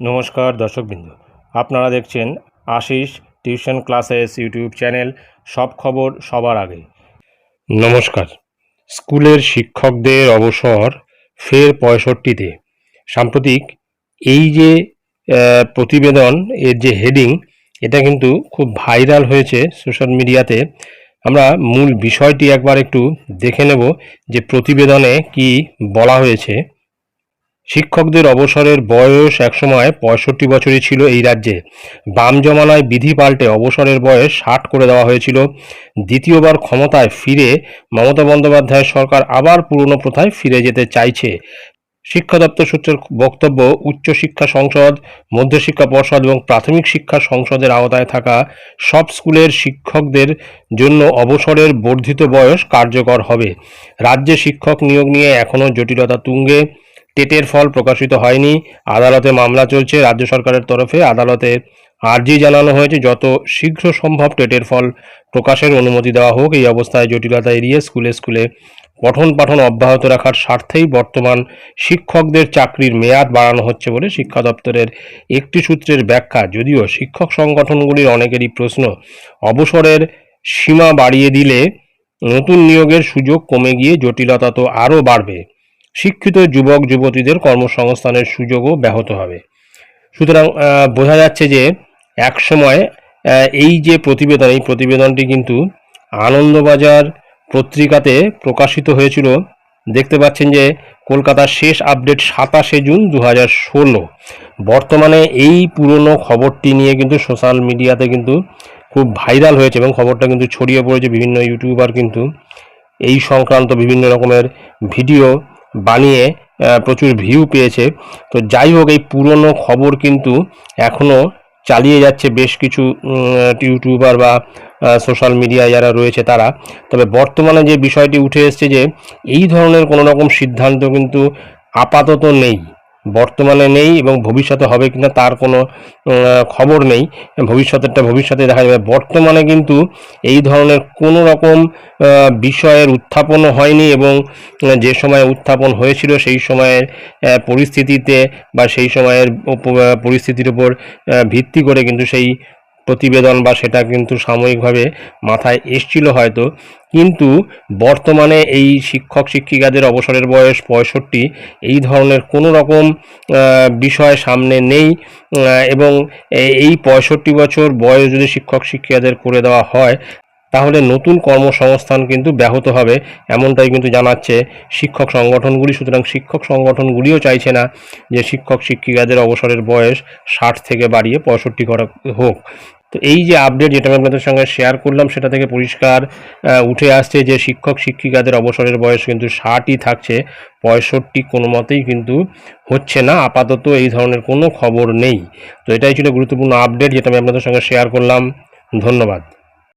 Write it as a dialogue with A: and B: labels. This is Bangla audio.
A: নমস্কার দর্শকবৃন্দ। আপনারা দেখছেন Ashis tuition classes YouTube channel, সব খবর সবার আগে। নমস্কার। স্কুলের শিক্ষকদের অবসর ফের পঁয়ষট্টিতে। সাম্প্রতিক এই যে প্রতিবেদন, এর যে হেডিং, এটা কিন্তু খুব ভাইরাল হয়েছে সোশ্যাল মিডিয়াতে। আমরা মূল বিষয়টি একবার একটু দেখে নেব যে প্রতিবেদনে কি বলা হয়েছে। শিক্ষকদের অবসরের বয়স একসময় পঁয়ষট্টি বছরই ছিল এই রাজ্যে। বাম জমানায় বিধি পাল্টে অবসরের বয়স ষাট করে দেওয়া হয়েছিল। দ্বিতীয়বার ক্ষমতায় ফিরে মমতা বন্দ্যোপাধ্যায়ের সরকার আবার পুরনো প্রথায় ফিরে যেতে চাইছে। শিক্ষা দপ্তর সূত্রের বক্তব্য উচ্চশিক্ষা সংসদ মধ্যশিক্ষা পর্ষদ এবং প্রাথমিক শিক্ষা সংসদের আওতায় থাকা সব স্কুলের শিক্ষকদের জন্য অবসরের বর্ধিত বয়স কার্যকর হবে। রাজ্যে শিক্ষক নিয়োগ নিয়ে এখনও জটিলতা তুঙ্গে। টেটের ফল প্রকাশিত হয়নি। আদালতে মামলা চলছে। রাজ্য সরকারের তরফে আদালতে আর্জি জানানো হয়েছে, যত শীঘ্র সম্ভব টেটের ফল প্রকাশের অনুমতি দেওয়া হোক। এই অবস্থায় জটিলতা এড়িয়ে স্কুলে স্কুলে পঠন পাঠন অব্যাহত রাখার স্বার্থেই বর্তমান শিক্ষকদের চাকরির মেয়াদ বাড়ানো হচ্ছে বলে শিক্ষা দপ্তরের একটি সূত্রের ব্যাখ্যা। যদিও শিক্ষক সংগঠনগুলির অনেকেরই প্রশ্ন, অবসরের সীমা বাড়িয়ে দিলে নতুন নিয়োগের সুযোগ কমে গিয়ে জটিলতা তো আরও বাড়বে। শিক্ষিত যুবক, যুবতীদের কর্মসংস্থানের সুযোগও ব্যাহত হবে। সুতরাং বোঝা যাচ্ছে যে এক সময় এই যে প্রতিবেদন, এই প্রতিবেদনটি কিন্তু আনন্দবাজার পত্রিকাতে প্রকাশিত হয়েছিল। দেখতে পাচ্ছেন যে কলকাতার শেষ আপডেট সাতাশে জুন দু হাজার ষোলো। বর্তমানে এই পুরনো খবরটি নিয়ে কিন্তু সোশ্যাল মিডিয়াতে কিন্তু খুব ভাইরাল হয়েছে এবং খবরটা কিন্তু ছড়িয়ে পড়েছে বিভিন্ন ইউটিউবার কিন্তু। এই সংক্রান্ত বিভিন্ন রকমের ভিডিও বানিয়ে প্রচুর ভিউ পেয়েছে। তো যাই হোক, এই পুরনো খবর কিন্তু এখনও চালিয়ে যাচ্ছে বেশ কিছু ইউটিউবার বা সোশ্যাল মিডিয়া যারা রয়েছে তারা। তবে বর্তমানে যে বিষয়টি উঠে এসছে যে, এই ধরনের কোনো রকম সিদ্ধান্ত কিন্তু আপাতত নেই। বর্তমানে নেই এবং ভবিষ্যতে হবে কিনা তার কোনো খবর নেই। ভবিষ্যতেরটা ভবিষ্যতে দেখা যাবে। বর্তমানে কিন্তু এই ধরনের কোনো রকম বিষয়ের উত্থাপন হয়নি এবং যে সময় উত্থাপন হয়েছিল সেই সময়ের পরিস্থিতিতে বা সেই সময়ের পরিস্থিতির উপর ভিত্তি করে কিন্তু সেই প্রতিবেদন বা সেটা কিন্তু সাময়িকভাবে মাথায় এসছিল হয়তো। কিন্তু বর্তমানে এই শিক্ষক শিক্ষিকাদের অবসরের বয়স পঁয়ষট্টি, এই ধরনের কোনো রকম বিষয় সামনে নেই এবং এই পঁয়ষট্টি বছর বয়স যদি শিক্ষক শিক্ষিকাদের করে দেওয়া হয়, তাহলে নতুন কর্মসংস্থান কিন্তু ব্যাহত হবে, এমনটাই কিন্তু জানাচ্ছে শিক্ষক সংগঠনগুলি। সুতরাং শিক্ষক সংগঠনগুলিও চাইছে না যে শিক্ষক শিক্ষিকাদের অবসরের বয়স ষাট থেকে বাড়িয়ে পঁয়ষট্টি করা হোক। তো এই যে আপডেট যেটা আমি আপনাদের সঙ্গে শেয়ার করলাম, সেটা থেকে পরিষ্কার উঠে আসছে যে শিক্ষক, শিক্ষিকাদের অবসরের বয়স কিন্তু ষাটই থাকছে। পঁয়ষট্টি কোনো মতেই কিন্তু হচ্ছে না। আপাতত এই ধরনের কোনো খবর নেই। তো এটাই ছিল গুরুত্বপূর্ণ আপডেট যেটা আমি আপনাদের সঙ্গে শেয়ার করলাম। ধন্যবাদ।